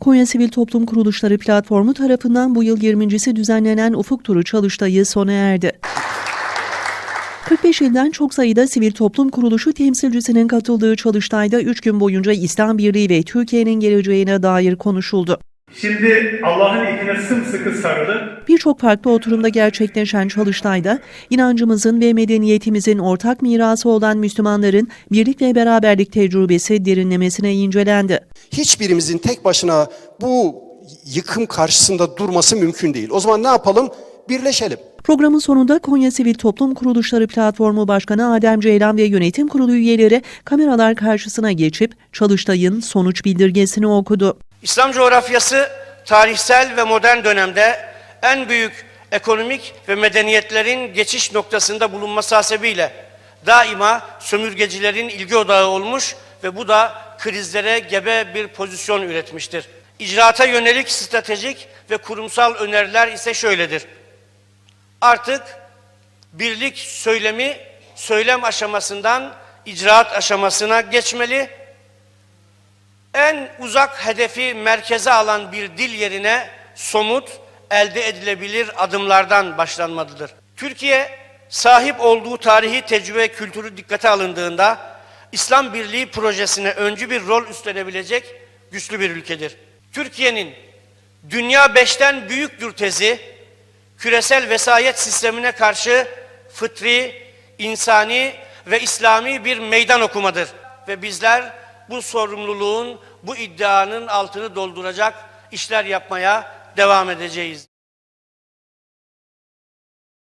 Konya Sivil Toplum Kuruluşları Platformu tarafından bu yıl 20.si düzenlenen Ufuk Turu çalıştayı sona erdi. 45 ilden çok sayıda sivil toplum kuruluşu temsilcisinin katıldığı çalıştayda 3 gün boyunca İslam Birliği ve Türkiye'nin geleceğine dair konuşuldu. Şimdi Allah'ın ipine sımsıkı sarılı Birçok farklı oturumda gerçekleşen çalıştayda inancımızın ve medeniyetimizin ortak mirası olan Müslümanların birlik ve beraberlik tecrübesi derinlemesine incelendi. hiçbirimizin tek başına bu yıkım karşısında durması mümkün değil. O zaman ne yapalım? Birleşelim. Programın sonunda Konya Sivil Toplum Kuruluşları Platformu Başkanı Adem Ceylan ve yönetim kurulu üyeleri kameralar karşısına geçip çalıştayın sonuç bildirgesini okudu. İslam coğrafyası tarihsel ve modern dönemde en büyük ekonomik ve medeniyetlerin geçiş noktasında bulunması hasebiyle daima sömürgecilerin ilgi odağı olmuş ve bu da krizlere gebe bir pozisyon üretmiştir. İcraata yönelik stratejik ve kurumsal öneriler ise şöyledir. Artık birlik söylemi söylem aşamasından icraat aşamasına geçmeli en uzak hedefi merkeze alan bir dil yerine somut, elde edilebilir adımlardan başlanmalıdır. Türkiye sahip olduğu tarihi tecrübe kültürü dikkate alındığında İslam Birliği projesine öncü bir rol üstlenebilecek güçlü bir ülkedir. Türkiye'nin dünya beşten büyüktür tezi küresel vesayet sistemine karşı fıtri, insani ve İslami bir meydan okumadır. Ve bizler bu sorumluluğun, bu iddianın altını dolduracak işler yapmaya devam edeceğiz.